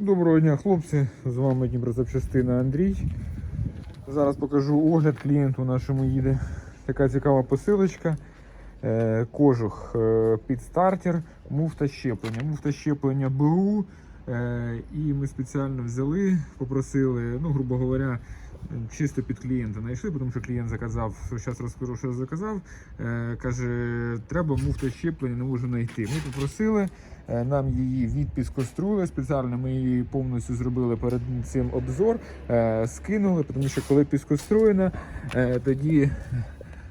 Доброго дня, хлопці! З вами Дніпрозапчастина Андрій. Зараз покажу огляд клієнту нашому їде. Така цікава посилочка. Е, Кожух е, під стартер, муфта щеплення. Муфта щеплення БУ. Е, І ми спеціально взяли, попросили, ну, грубо говоря, чисто під клієнта знайшли, тому що клієнт заказав, зараз розкажу, що заказав. Е, Каже, треба муфта щеплення, не можу знайти. Ми попросили. Е, Нам її відпіскоструили спеціально. Ми її повністю зробили перед цим обзор, е, скинули, тому що коли піскоструєна, е, тоді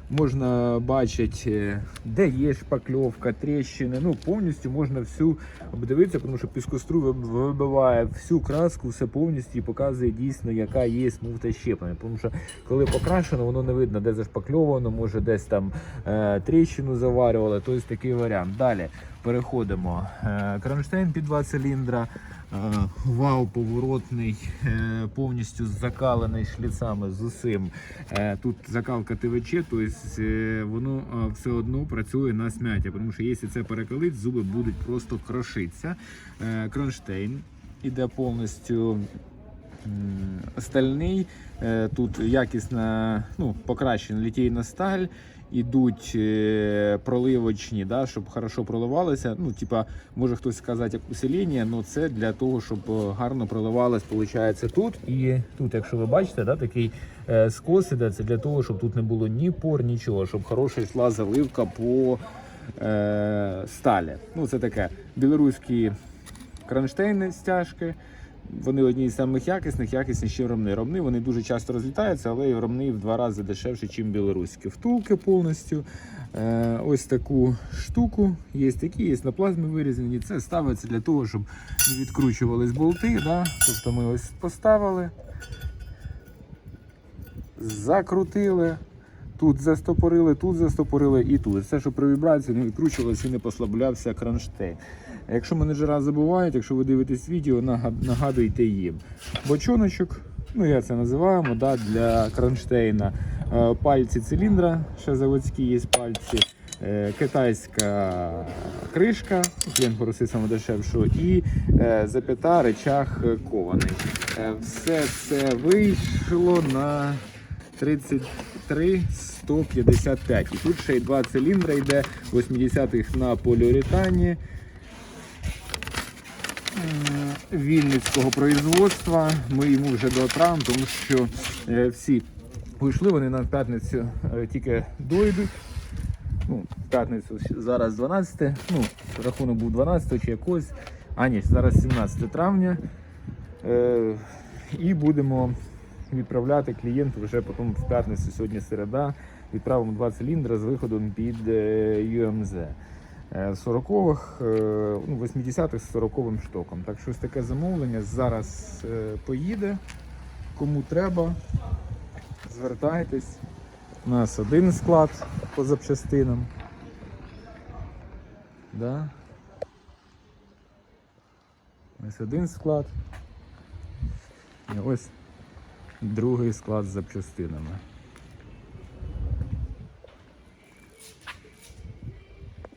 можна бачити, е, де є шпакльовка, тріщини. Ну повністю можна всю обдивитися, тому що піскоструй вибиває всю краску, все повністю і показує дійсно, яка є смута щеплення. Тому що коли покрашено, воно не видно, де зашпакльовано, може десь там е, тріщину заварювали. Тобто такий варіант. Далі переходимо. Е, Кронштейн під 2 циліндра. е, Вал поворотний, е, повністю закалений шліцами з усім. Тут закалка ТВЧ, тобто воно все одно працює на смяття, тому що якщо це перекалить, зуби будуть просто крошитися. Кронштейн іде повністю стальний. Тут якісна, ну, покращена літійна сталь. Ідуть е, проливочні, да, щоб хорошо проливалося. Ну, типа, може хтось сказати як усилення, але це для того, щоб е, гарно проливалось, виходить, тут. І тут, якщо ви бачите, да, такий е, скос іде, це для того, щоб тут не було ні пор, нічого, щоб хороша йшла заливка по е, сталі. Ну, це таке білоруські кронштейни стяжки. Вони одні з самих якісних, якісніші ромни. Ромни вони дуже часто розлітаються, але ромни в два рази дешевше, ніж білоруські. Втулки повністю. Е, ось таку штуку. Є такі, є на плазмі вирізані. Це ставиться для того, щоб не відкручувались болти. Да? Тобто ми ось поставили, закрутили. Тут застопорили, тут застопорили і тут. Все, що при вібрації не відкручувалося і не послаблявся кронштейн. Якщо менеджера забувають, якщо ви дивитесь відео, нагадуйте їм. Бочоночок, ну я це називаємо, да, для кронштейна. Е, Пальці циліндра, ще заводські є пальці. Е, Китайська кришка, клієнт просив саме дешевшу, і е, зап'ята речах кований. Все це вийшло на 33 155. І тут ще й два циліндри йде 80-х на поліуретані. М, Вінницького производства. Ми йому вже дотрам, тому що е, всі вийшли, вони на п'ятницю е, тільки дойдуть. Ну, п'ятницю зараз 12, ну, рахунок був 12 чи якось. А ні, зараз 17 травня. Е, і будемо відправляти клієнту вже потім в п'ятницю, сьогодні середа. Відправимо два циліндри з виходом під UMZ. Е, 40-х, е, ну, 80-х з 40-м штоком. Так що ось таке замовлення зараз е, поїде. Кому треба, звертайтесь. У нас один склад по запчастинам. Да. Ось один склад. І ось другий склад з запчастинами.